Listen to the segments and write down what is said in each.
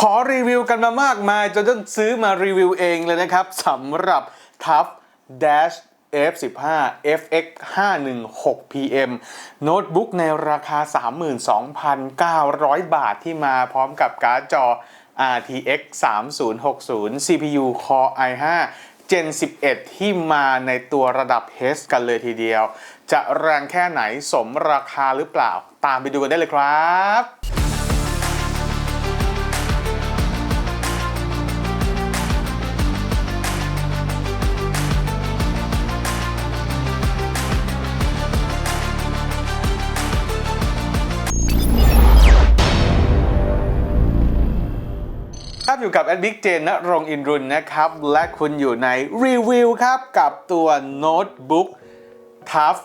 ขอรีวิวกันมามากมายจนต้องซื้อมารีวิวเองเลยนะครับสำหรับ TUF Dash F15 FX 516 PM โน้ตบุ๊กในราคา 32,900 บาทที่มาพร้อมกับการ์ดจอ RTX 3060 CPU Core i5 Gen 11 ที่มาในตัวระดับ H กันเลยทีเดียว จะแรงแค่ไหนสมราคาหรือเปล่า ตามไปดูกันได้เลยครับ อยู่กับแอดบิ๊กเจนณรงอินรุนนะครับ และคุณอยู่ในรีวิวครับ กับตัวโน้ตบุ๊ก Tough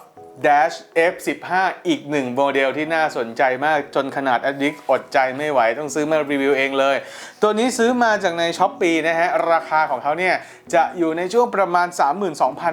Dash F15 อีกหนึ่งโมเดลที่น่าสนใจมากจนขนาดแอดดิกอดใจไม่ไหวต้องซื้อมารีวิวเองเลย ตัวนี้ซื้อมาจากในช้อปปีนะฮะ ราคาของเขาเนี่ย จะอยู่ในช่วงประมาณ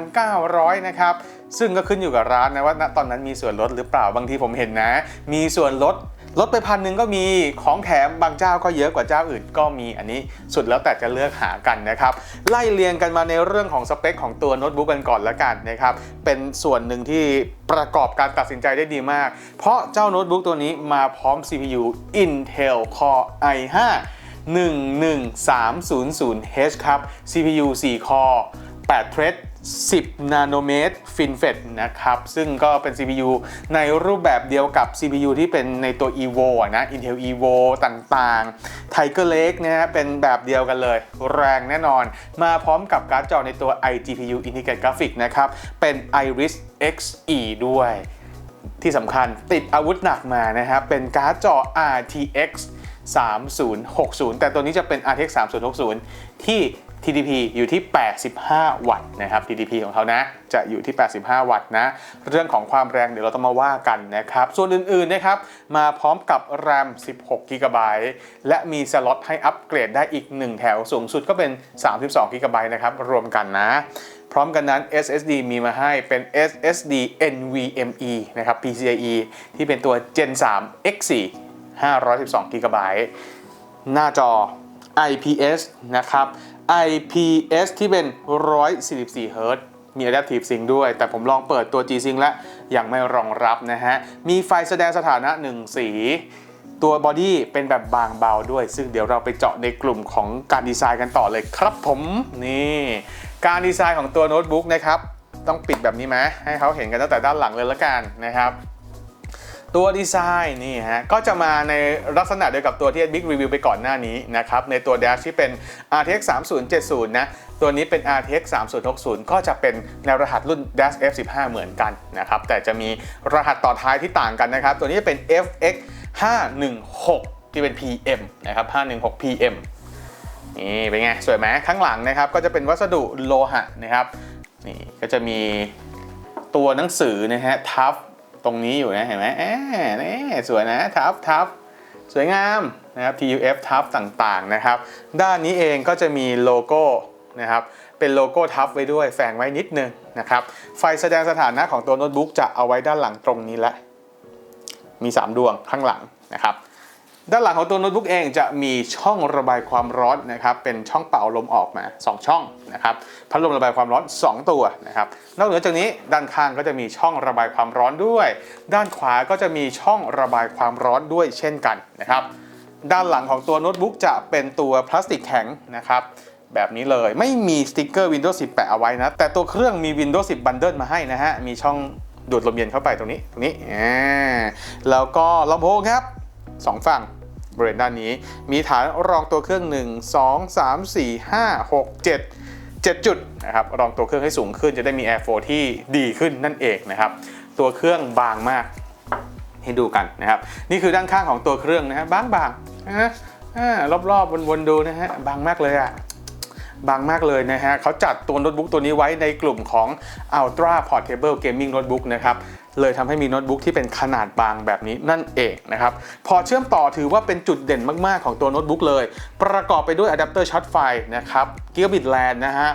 32,900 นะครับ ซึ่งก็ขึ้นอยู่กับร้านนะว่าณตอนนั้นมีส่วนลดหรือเปล่าบางทีผมเห็นนะ มีส่วนลด ลดไปพันหนึ่งก็มีของแถมบางเจ้าก็เยอะกว่าเจ้าอื่นก็มีอันนี้สุดแล้วแต่จะเลือกหากันนะครับ ไล่เรียงกันมาในเรื่องของสเปคของตัวโน้ตบุ๊กกันก่อนละกันนะครับ เป็นส่วนหนึ่งที่ประกอบการตัดสินใจได้ดีมาก เพราะเจ้าโน้ตบุ๊กตัวนี้มาพร้อม CPU Intel Core i5 11300H ครับ CPU 4 core 8 thread 10 นาโนเมตร FinFET นะครับ ซึ่งก็เป็น CPU ในรูปแบบเดียวกับ CPU ที่เป็นในตัว Evo อะนะ Intel Evo ต่างๆ Tiger Lake นะฮะเป็นแบบเดียวกันเลย แรงแน่นอน มาพร้อมกับการ์ดจอในตัว iGPU Integrated Graphics นะครับ เป็น Iris Xe ด้วยที่สำคัญติดอาวุธหนักมานะครับ เป็นการ์ดจอ RTX 3060 แต่ตัวนี้จะเป็น RTX 3060 ที่ TDP อยู่ที่ 85 วัตต์นะครับ TDP ของเขานะจะอยู่ที่ 85 วัตต์นะ เรื่องของความแรงเดี๋ยวเราต้องมาว่ากันนะครับ ส่วนอื่นๆนะครับ มาพร้อมกับ RAM 16 g b และมีสล็อตให้อัปเกรดได้อีก 1 แถวสูงสุดก็เป็น 32 g b นะครับ รวมกันนะ พร้อมกันนั้น SSD มีมาให้เป็น SSD NVMe นะครับ PCIe ที่เป็นตัว Gen 3 X4 512 g b หน้าจอ IPS นะครับ IPS ที่เป็น 144 Hz มี Adaptive Sync ด้วย แต่ผมลองเปิดตัว G-Sync แล้ว ยังไม่รองรับนะฮะ มีไฟแสดงสถานะ 1 สี ตัวบอดี้เป็นแบบบางเบาด้วย ซึ่งเดี๋ยวเราไปเจาะในกลุ่มของการดีไซน์กันต่อเลยครับผม นี่ การดีไซน์ของตัวโน้ตบุ๊กนะครับ ต้องปิดแบบนี้ไหมให้เขาเห็นกันตั้งแต่ด้านหลังเลยละกันนะครับ ตัวดีไซน์นี่ฮะก็จะมาในลักษณะเดียวกับตัวที่ Big Review ไปก่อนหน้านี้นะครับในตัว Dash ที่เป็น RTX 3070 นะ ตัวนี้เป็น RTX 3060 ก็จะเป็นในรหัสรุ่น Dash F15 เหมือนกันนะครับแต่จะมีรหัสต่อท้ายที่ต่างกันนะครับ ตัวนี้จะเป็น FX 516 ที่เป็น PM นะครับ 516 PM นี่เป็นไง สวยไหมข้างหลังนะครับ ก็จะเป็นวัสดุโลหะนะครับนี่ก็จะมีตัวหนังสือนะฮะทับต รงนี้อยู่นะเห็นไหมแอบนี่สวยนะทับทับสวยงามนะครับ TUF ทับต่างๆนะครับ ด้านนี้เองก็จะมีโลโก้นะครับเป็นโลโก้ทับไว้ด้วยแฝงไว้นิดนึงนะครับ ไฟแสดงสถานะของตัวโน้ตบุ๊กจะเอาไว้ด้านหลังตรงนี้แหละ มี 3 ดวงข้างหลังนะครับ ด้านหลังของตัวโน้ตบุ๊กเองจะมีช่องระบายความร้อนนะครับ เป็นช่องเป่าลมออกมา 2 ช่องนะครับ พัดลมระบายความร้อน 2 ตัวนะครับ นอกเหนือจากนี้ด้านข้างก็จะมีช่องระบายความร้อนด้วย ด้านขวาก็จะมีช่องระบายความร้อนด้วยเช่นกันนะครับ ด้านหลังของตัวโน้ตบุ๊กจะเป็นตัวพลาสติกแข็งนะครับแบบนี้เลยไม่มีสติกเกอร์ Windows 10 แปะเอาไว้นะ แต่ตัวเครื่องมี Windows 10 Bundle มาให้นะฮะ มีช่องดูดลมเย็นเข้าไปตรงนี้ตรงนี้แล้วก็ลำโพงครับสองฝั่ง บริเวณด้านนี้ มีฐานรองตัวเครื่อง 1 2 3 4 5 6 7 7 จุดนะครับรองตัวเครื่องให้สูงขึ้นจะได้มี Airflow ที่ดีขึ้นนั่นเองนะครับ ตัวเครื่องบางมากให้ดูกันนะครับ นี่คือด้านข้างของตัวเครื่องนะฮะบางบางนะอ่ารอบๆวนๆดูนะฮะบางมากเลยอะบางมากเลยนะฮะเขาจัดตัวโน้ตบุ๊กตัวนี้ไว้ในกลุ่มของ Ultra Portable Gaming Notebook นะครับ เลยทำให้มีโน้ตบุ๊กที่เป็นขนาดบางแบบนี้นั่นเองนะครับ พอเชื่อมต่อถือว่าเป็นจุดเด่นมากๆของตัวโน้ตบุ๊กเลย ประกอบไปด้วยอะแดปเตอร์ชาร์จไฟนะครับ Gigabit LAN นะฮะ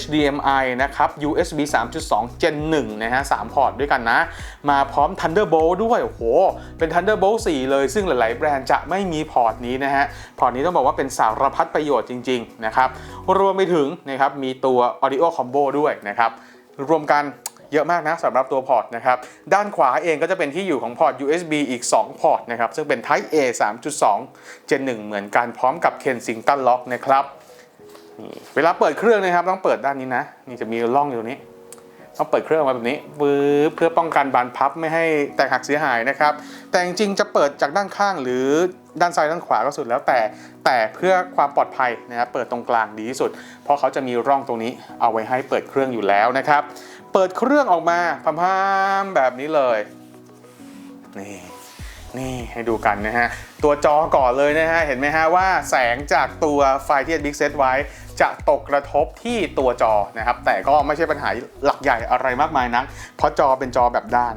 HDMI นะครับ USB 3.2 Gen 1นะฮะ3พอร์ตด้วยกันนะ มาพร้อม Thunderbolt ด้วย โอ้โห เป็น Thunderbolt 4 เลย ซึ่งหลาย ๆ แบรนด์จะไม่มีพอร์ตนี้นะฮะ พอร์ตนี้ต้องบอกว่าเป็นสารพัดประโยชน์จริง ๆ นะครับ รวมไปถึงนะครับ มีตัว Audio Combo ด้วยนะครับ รวมกัน เยอะมากนะสำหรับตัวพอร์ตนะครับ ด้านขวาเองก็จะเป็นที่อยู่ของพอร์ต USB อีก 2 พอร์ตนะครับ ซึ่งเป็น Type A 3.2 Gen 1 เหมือนกันพร้อมกับ Kensington Lock นะครับนี่เวลาเปิดเครื่องนะครับต้องเปิดด้านนี้นะ นี่จะมีร่องอยู่นี้ ต้องเปิดเครื่องมาแบบนี้ปื๊บเพื่อป้องกันบานพับไม่ให้แตกหักเสียหายนะครับ แต่จริงๆจะเปิดจากด้านข้างหรือด้านซ้ายด้านขวาก็สุดแล้วแต่แต่เพื่อความปลอดภัยนะครับเปิดตรงกลางดีที่สุด เพราะเขาจะมีร่องตรงนี้เอาไว้ให้เปิดเครื่องอยู่แล้วนะครับ เปิดเครื่องออกมาพามๆแบบนี้เลย นี่นี่ให้ดูกันนะฮะ ตัวจอก่อนเลยนะฮะ เห็นไหมฮะว่าแสงจากตัวไฟที่ Big Set ไว้ จะตกกระทบที่ตัวจอนะครับ แต่ก็ไม่ใช่ปัญหาหลักใหญ่อะไรมากมายนัก เพราะจอเป็นจอแบบด้าน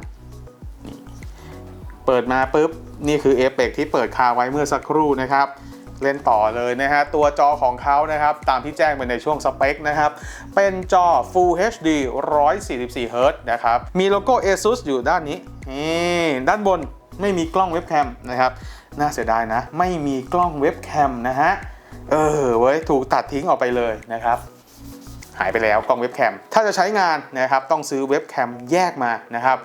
เปิดมาปุ๊บ นี่คือเอฟเฟกที่เปิดคาไว้เมื่อสักครู่นะครับ เล่นต่อเลยนะฮะ ตัวจอของเขานะครับ ตามที่แจ้งไปในช่วงสเปคนะครับ เป็นจอ Full HD 144 Hz นะครับ มีโลโก้ ASUS อยู่ด้านนี้นี่ด้านบนไม่มีกล้องเว็บแคมนะครับ น่าเสียดายนะ ไม่มีกล้องเว็บแคมนะฮะ เออเว้ย ถูกตัดทิ้งออกไปเลยนะครับหายไปแล้วกล้องเว็บแคม ถ้าจะใช้งานนะครับต้องซื้อเว็บแคมแยกมานะครับ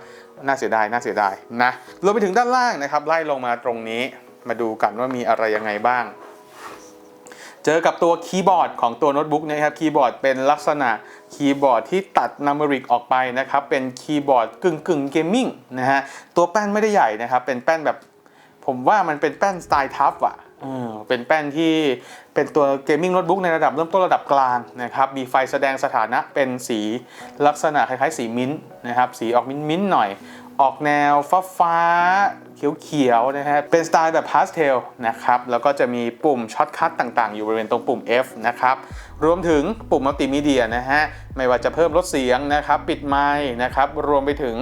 น่าเสียดาย น่าเสียดายนะรวมไปถึงด้านล่างนะครับ ไล่ลงมาตรงนี้ มาดูกันว่ามีอะไรยังไงบ้าง เจอกับตัวคีย์บอร์ดของตัวโน้ตบุ๊กนะครับคีย์บอร์ดเป็นลักษณะคีย์บอร์ดที่ตัดนัมเบริกออกไปนะครับเป็นคีย์บอร์ดกึ่งกึ่งเกมมิ่งนะฮะตัวแป้นไม่ได้ใหญ่นะครับเป็นแป้นแบบผมว่ามันเป็นแป้นสไตล์ทัฟอะเป็นแป้นที่เป็นตัวเกมมิ่งโน้ตบุ๊กในระดับเริ่มต้นระดับกลางนะครับมีไฟแสดงสถานะเป็นสีลักษณะคล้ายๆสีมิ้นท์นะครับสีออกมิ้นท์ๆหน่อย ออกแนวฟ้าฟ้าๆเขียวๆนะฮะ เป็นสไตล์แบบพาสเทลนะครับ แล้วก็จะมีปุ่มช็อตคัทต่างๆ อยู่บริเวณตรงปุ่ม F นะครับ รวมถึงปุ่มมัลติมีเดียนะฮะ ไม่ว่าจะเพิ่มลดเสียงนะครับ ปิดไมค์นะครับ รวมไปถึง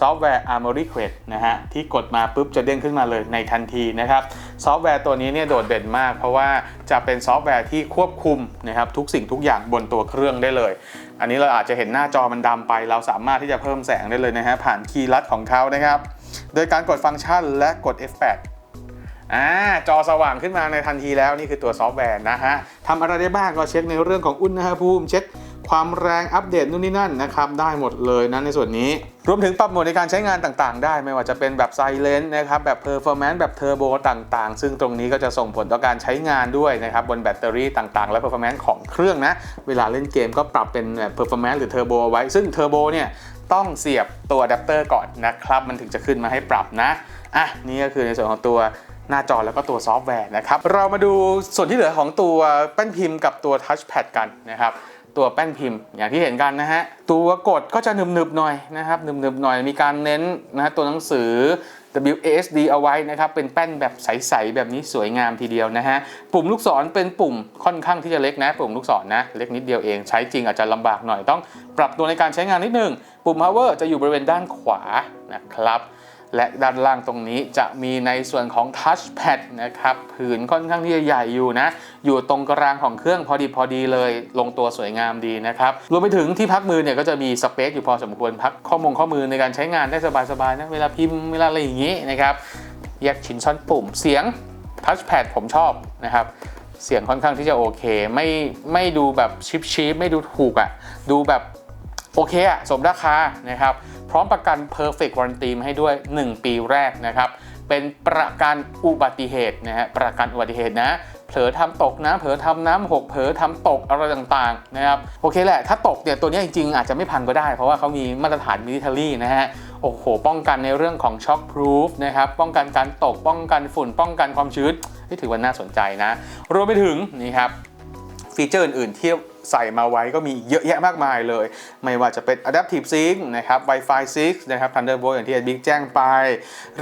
ซอฟต์แวร์ Armory Quest นะฮะ ที่กดมาปุ๊บจะเด้งขึ้นมาเลยในทันทีนะครับ ซอฟต์แวร์ตัวนี้เนี่ยโดดเด่นมาก เพราะว่าจะเป็นซอฟต์แวร์ที่ควบคุมนะครับทุกสิ่งทุกอย่างบนตัวเครื่องได้เลย อันนี้เราอาจจะเห็นหน้าจอมันดำไป เราสามารถที่จะเพิ่มแสงได้เลยนะฮะผ่านคีย์ลัดของเขานะครับ โดยการกดฟังก์ชันและกด F8 อ่าจอสว่างขึ้นมาในทันทีแล้วนี่คือตัวซอฟต์แวร์นะฮะทำอะไรได้บ้างก็เช็คในเรื่องของอุณหภูมิ เช็ค ความแรงอัปเดตนู่นนี่นั่นนะครับได้หมดเลยนะในส่วนนี้ รวมถึงปรับโหมดในการใช้งานต่างๆ ได้ไม่ว่าจะเป็นแบบไซเลนนะครับแบบเพอร์ฟอร์แมนซ์แบบเทอร์โบต่างๆ ซึ่งตรงนี้ก็จะส่งผลต่อการใช้งานด้วยนะครับบนแบตเตอรี่ต่างๆ และเพอร์ฟอร์แมนซ์ของเครื่องนะเวลาเล่นเกมก็ปรับเป็นแบบเพอร์ฟอร์แมนซ์หรือเทอร์โบไว้ซึ่งเทอร์โบเนี่ยต้องเสียบตัวอะแดปเตอร์ก่อนนะครับมันถึงจะขึ้นมาให้ปรับนะอะนี่ก็คือในส่วนของตัวหน้าจอแล้วก็ตัวซอฟต์แวร์นะครับ เรามาดูส่วนที่เหลือของตัวแป้นพิมพ์กับตัวทัชแพดกันนะครับ ตัวแป้นพิมพ์ อย่างที่เห็นกันนะฮะตัวกดก็จะหนึบๆหน่อยนะครับหนึบๆหน่อยมีการเน้นนะฮะตัวหนังสือ WASD เอาไว้นะครับเป็นแป้นแบบใสๆแบบนี้สวยงามทีเดียวนะฮะปุ่มลูกศรเป็นปุ่มค่อนข้างที่จะเล็กนะ ปุ่มลูกศรนะเล็กนิดเดียวเองใช้จริงอาจจะลำบากหน่อยต้อง ปรับตัวในการใช้งานนิดนึงปุ่ม power จะอยู่บริเวณด้านขวานะครับ และด้านล่างตรงนี้จะมีในส่วนของ touchpad นะครับผืนค่อนข้างที่จะใหญ่อยู่นะ อยู่ตรงกลางของเครื่องพอดีพอดีเลย ลงตัวสวยงามดีนะครับรวมไปถึงที่พักมือเนี่ยก็จะมีสเปซอยู่พอสมควรพักข้อมูลข้อมือในการใช้งานได้สบายๆนะเวลาพิมพ์เวลาอะไรอย่างนี้นะครับแยกชิ้นช้อนปุ่มเสียง touchpad ผมชอบนะครับเสียงค่อนข้างที่จะโอเค ไม่ไม่ดูแบบชิปชิปไม่ดูถูกอะ่ะดูแบบ โอเคอะสมราคานะครับพร้อมประกัน Perfect Warranty มาให้ด้วย 1 ปีแรกนะครับเป็นประกันอุบัติเหตุนะฮะประกันอุบัติเหตุนะเผลอทำตกนะเผลอทำน้ำหกเผลอทำตกอะไรต่างๆนะครับโอเคแหละถ้าตกเนี่ยตัวนี้จริงๆ อาจจะไม่พังก็ได้ เพราะว่าเขามีมาตรฐาน military นะฮะโอ้โห ป้องกันในเรื่องของ shock proof นะครับป้องกันการตกป้องกันฝุ่น ป้องกันความชื้นที่ถือว่าน่าสนใจนะ รวมไปถึงนี่ครับฟีเจอร์อื่นๆที่ ใส่มาไว้ก็มีเยอะแยะมากมายเลย ไม่ว่าจะเป็น Adaptive Sync นะครับ Wi-Fi 6 นะครับ Thunderbolt อย่างที่ Big แจ้งไป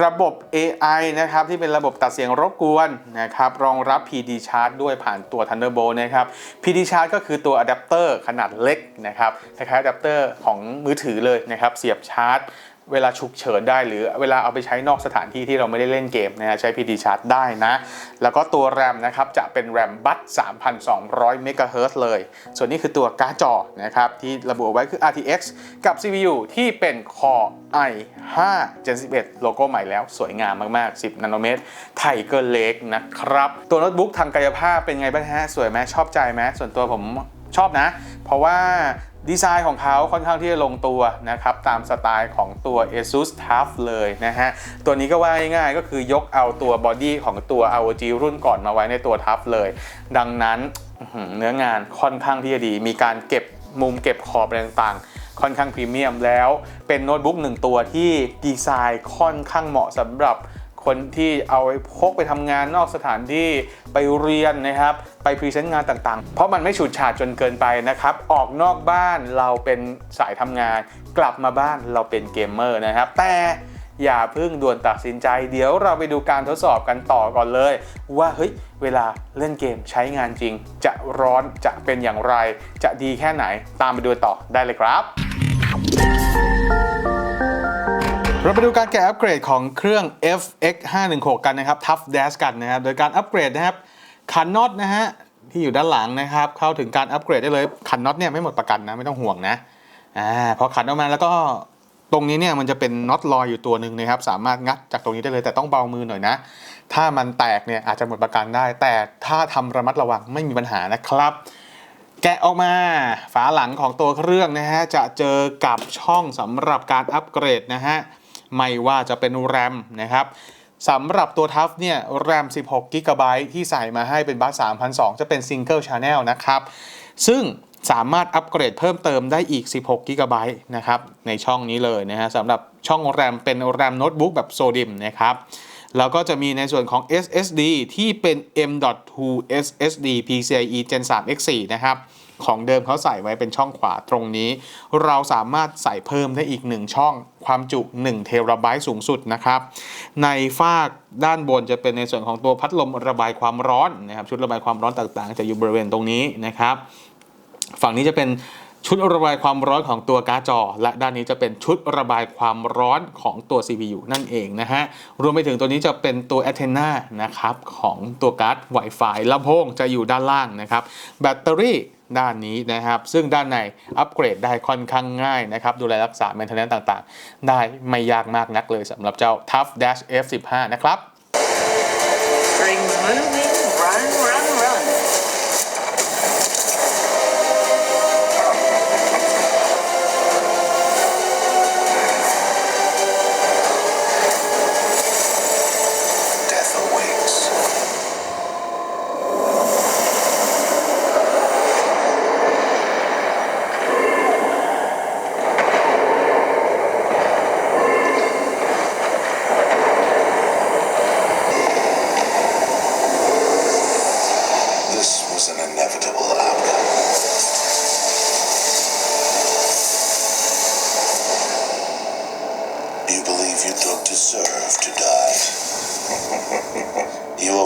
ระบบ AI นะครับ ที่เป็นระบบตัดเสียงรบกวนนะครับ รองรับ PD Charge ด้วยผ่านตัว Thunderbolt นะครับ PD Charge ก็คือตัวอะแดปเตอร์ขนาดเล็กนะครับคล้ายๆอะแดปเตอร์ของมือถือเลยนะครับ เสียบชาร์จ เวลาฉุกเฉินได้ หรือเวลาเอาไปใช้นอกสถานที่ที่เราไม่ได้เล่นเกมนะใช้ PD Charge ได้นะ แล้วก็ตัวแรมนะครับจะเป็นแรมบัต3,200 MHz เลย ส่วนนี้คือตัวการ์ดจอนะครับที่ระบุไว้คือ RTX กับ CPU ที่เป็น Core i5 Gen 11 โลโก้ใหม่แล้วสวยงามมากๆ 10 นาโนเมตร ไทเกอร์เล็กนะครับ ตัวโน้ตบุ๊กทางกายภาพเป็นไงบ้างฮะ สวยไหมชอบใจไหมส่วนตัวผมชอบนะ เพราะว่า ดีไซน์ของเขาค่อนข้างที่จะลงตัวนะครับ ตามสไตล์ของตัว ASUS TUF เลยนะฮะ ตัวนี้ก็ว่าง่ายๆก็คือยกเอาตัวบอดี้ของตัว ROG รุ่นก่อนมาไว้ในตัว TUF เลย ดังนั้นเนื้องานค่อนข้างที่จะดี มีการเก็บมุมเก็บขอบอะไรต่างๆ ค่อนข้างพรีเมียมแล้วเป็นโน้ตบุ๊กหนึ่งตัวที่ดีไซน์ค่อนข้างเหมาะสำหรับ คนที่เอาไปพกไปทำงานนอกสถานที่ไปเรียนนะครับ ไปพรีเซนต์งานต่างๆ เพราะมันไม่ฉูดฉาดจนเกินไปนะครับ ออกนอกบ้านเราเป็นสายทำงาน กลับมาบ้านเราเป็นเกมเมอร์นะครับ แต่อย่าเพิ่งด่วนตัดสินใจ เดี๋ยวเราไปดูการทดสอบกันต่อก่อนเลย ว่าเฮ้ยเวลาเล่นเกมใช้งานจริง จะร้อนจะเป็นอย่างไร จะดีแค่ไหนตามไปดูต่อได้เลยครับ เราไปดูการแกะอัปเกรดของเครื่อง FX 516กันนะครับ Tough Dash กันนะครับ โดยการอัปเกรดนะครับคันน็อตนะฮะที่อยู่ด้านหลังนะครับ เข้าถึงการอัปเกรดได้เลยคันน็อตเนี่ยไม่หมดประกันนะไม่ต้องห่วงนะอ่าพอขันออกมาแล้วก็ตรงนี้เนี่ยมันจะเป็นน็อตลอยอยู่ตัวหนึ่งนะครับ สามารถงัดจากตรงนี้ได้เลยแต่ต้องเบามือหน่อยนะ ถ้ามันแตกเนี่ยอาจจะหมดประกันได้ แต่ถ้าทำระมัดระวังไม่มีปัญหานะครับ แกะออกมาฝาหลังของตัวเครื่องนะฮะจะเจอกับช่องสำหรับการอัปเกรดนะฮะ ไม่ว่าจะเป็นแรมนะครับสำหรับตัวทัฟเนี่ยแรม 16 g b ที่ใส่มาให้เป็นบัส3,200จะเป็น Single Channel นะครับ ซึ่งสามารถอัปเกรดเพิ่มเติมได้อีก 16 g b นะครับ ในช่องนี้เลยนะฮะสำหรับช่องแรมเป็นแรมโน้ตบุ๊กแบบโซดิมนะครับ แล้วก็จะมีในส่วนของ SSD ที่เป็น M.2 SSD PCIe Gen 3 X4 นะครับ ของเดิมเขาใส่ไว้เป็นช่องขวาตรงนี้ เราสามารถใส่เพิ่มได้อีก 1 ช่อง ความจุ1เทราไบต์สูงสุดนะครับในฝากด้านบนจะเป็นในส่วนของตัวพัดลมระบายความร้อนนะครับชุดระบายความร้อนต่างๆ จะอยู่บริเวณตรงนี้นะครับ ฝั่งนี้จะเป็น ชุดระบายความร้อนของตัวการ์ดจอ และด้านนี้จะเป็นชุดระบายความร้อนของตัว CPU นั่นเองนะฮะ รวมไปถึงตัวนี้จะเป็นตัว a อ t e n a นะครับของตัวการ์ด Wi-Fi ลำโพงจะอยู่ด้านล่างนะครับ แบตเตอรี่ด้านนี้นะครับ ซึ่งด้านในอัปเกรดได้ค่อนข้างง่ายนะครับ ดูแลรักษา maintenance ต่างๆ ได้ไม่ยากมากนักเลยสำหรับเจ้า Tough Dash F15 นะครับ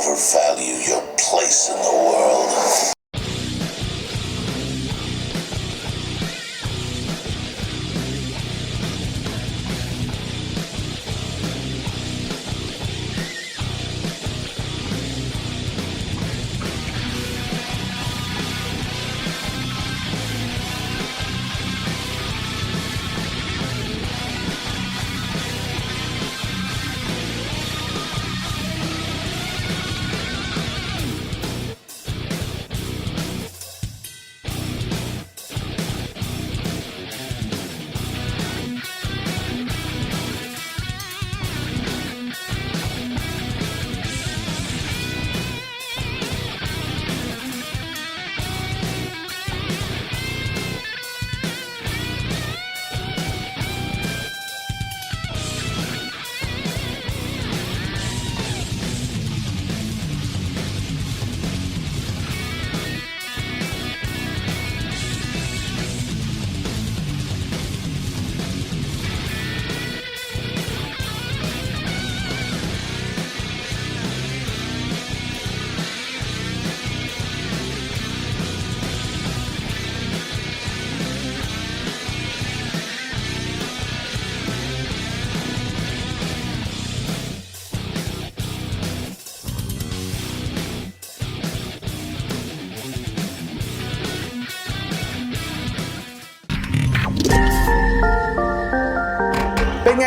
overvalue your place in the world.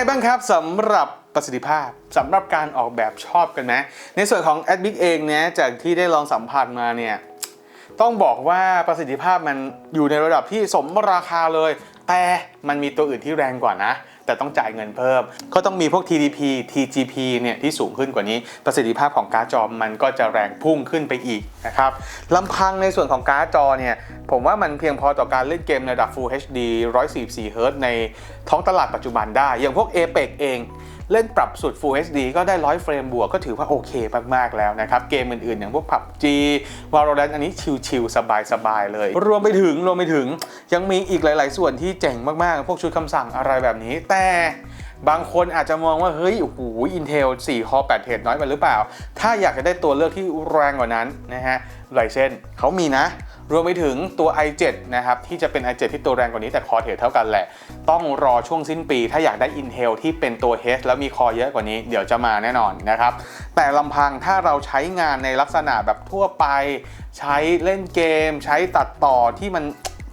บ้างครับสำหรับประสิทธิภาพสำหรับการออกแบบชอบกันไหมในส่วนของ a d b i c เองเนี่ยจากที่ได้ลองสัมผัสมาเนี่ยต้องบอกว่าประสิทธิภาพมันอยู่ในระดับที่สมราคาเลย แต่มันมีตัวอื่นที่แรงกว่านะ แต่ต้องจ่ายเงินเพิ่ม ก็ต้องมีพวก TDP TGP เนี่ยที่สูงขึ้นกว่านี้ ประสิทธิภาพของการ์ดจอมันก็จะแรงพุ่งขึ้นไปอีกนะครับลำพังในส่วนของการ์ดจอเนี่ยผมว่ามันเพียงพอต่อการเล่นเกมในระดับ Full HD 144 Hz ในท้องตลาดปัจจุบันได้ อย่างพวก Apex เอง เล่นปรับสุด Full HD ก็ได้100เฟรมบวกก็ถือว่าโอเคมากๆแล้วนะครับ เกมอื่นๆ อย่างพวก PUBG Valorant อันนี้ชิลๆ สบายๆ เลย รวมไปถึงรวมไปถึงยังมีอีกหลาย ๆ ส่วนที่เจ๋งมากๆ พวกชุดคำสั่งอะไรแบบนี้ แต่บางคนอาจจะมองว่า เฮ้ย โอ้โห Intel 4 Core 8 Thread น้อยไปหรือเปล่า ถ้าอยากจะได้ตัวเลือกที่แรงกว่านั้นนะฮะไรเส้นเขามีนะ รวมไปถึงตัว i7 นะครับที่จะเป็น i7 ที่ตัวแรงกว่านี้แต่คอเทรดเท่ากันแหละ ต้องรอช่วงสิ้นปี ถ้าอยากได้ Intel ที่เป็นตัว H แล้วมีคอเยอะกว่านี้เดี๋ยวจะมาแน่นอนนะครับแต่ลำพังถ้าเราใช้งานในลักษณะแบบทั่วไป ใช้เล่นเกม ใช้ตัดต่อที่มัน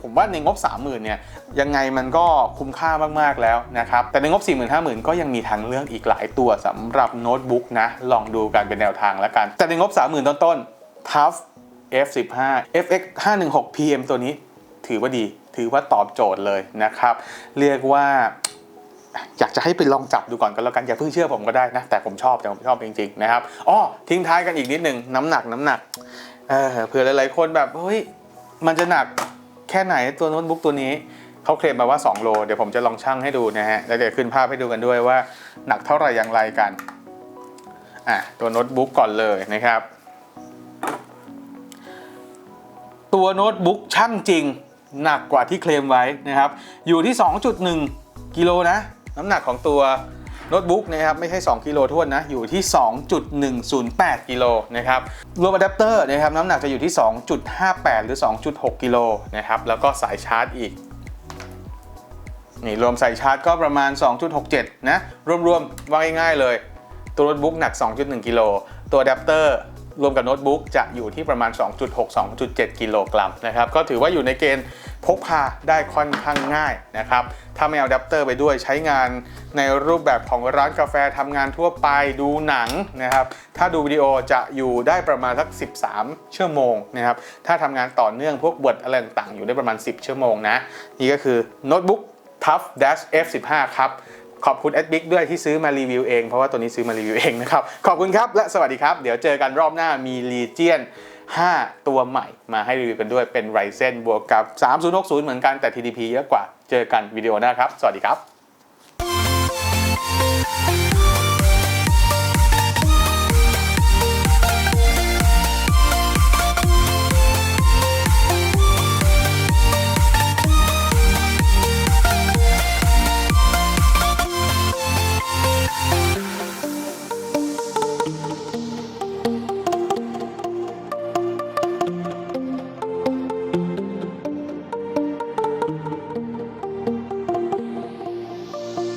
ผมว่าในงบ 30,000เนี่ยยังไงมันก็คุ้มค่ามาก ๆ แล้วนะครับ แต่ในงบ40,000 50,000 ก็ยังมีทางเลือกอีกหลายตัวสำหรับโน้ตบุ๊กนะ ลองดูกันเป็นแนวทางแล้วกัน แต่ในงบ 30,000 ต้นๆ TUF F15 FX 516 PM ตัวนี้ถือว่าดีถือว่าตอบโจทย์เลยนะครับ เรียกว่าอยากจะให้ไปลองจับดูก่อนก็แล้วกันอย่าเพิ่งเชื่อผมก็ได้นะ แต่ผมชอบแต่ผมชอบจริงๆนะครับอ๋อทิ้งท้ายกันอีกนิดหนึ่งน้ำหนักน้ำหนักเออเผื่อหลายๆคนแบบเฮ้ยมันจะหนักแค่ไหนตัวโน้ตบุ๊กตัวนี้เขาเคลมมาว่า 2 โล เดี๋ยวผมจะลองชั่งให้ดูนะฮะแล้วเดี๋ยวขึ้นภาพให้ดูกันด้วยว่าหนักเท่าไหร่อย่างไรกันอะตัวโน้ตบุ๊กก่อนเลยนะครับ ตัวโน้ตบุ๊กช่างจริง หนักกว่าที่เคลมไว้นะครับ อยู่ที่ 2.1 กิโลนะ น้ำหนักของตัวโน้ตบุ๊กนะครับไม่ใช่ 2 กิโลท้วนนะ อยู่ที่ 2.108 กิโลนะครับรวมอะแดปเตอร์นะครับน้ำหนักจะอยู่ที่ 2.58 หรือ 2.6 กิโลนะครับแล้วก็สายชาร์จอีกนี่รวมสายชาร์จก็ประมาณ 2.67 นะ รวมๆว่าง่ายๆเลย ตัวโน้ตบุ๊กหนัก 2.1 กิโลตัวอะแดปเตอร์ รวมกับโน้ตบุ๊กจะอยู่ที่ประมาณ 2.6 2.7 กิโลกรัมนะครับ ก็ถือว่าอยู่ในเกณฑ์พกพาได้ค่อนข้างง่ายนะครับ ถ้าไม่เอาอะแดปเตอร์ไปด้วยใช้งานในรูปแบบของร้านกาแฟทำงานทั่วไปดูหนังนะครับ ถ้าดูวิดีโอจะอยู่ได้ประมาณสัก 13 ชั่วโมงนะครับ ถ้าทำงานต่อเนื่องพวกบทอะไรต่างๆอยู่ได้ประมาณ 10 ชั่วโมงนะ นี่ก็คือโน้ตบุ๊ก Tough Dash F15 ครับ ขอบคุณแอดบิ๊กด้วยที่ซื้อมารีวิวเอง เพราะว่าตัวนี้ซื้อมารีวิวเองนะครับ ขอบคุณครับ และสวัสดีครับ เดี๋ยวเจอกันรอบหน้ามีลีเจียน5 ตัวใหม่มาให้รีวิวกันด้วยเป็นไรเซนบวกกับ 3060 เหมือนกันแต่ TDP เยอะกว่า เจอกันวิดีโอหน้าครับ สวัสดีครับ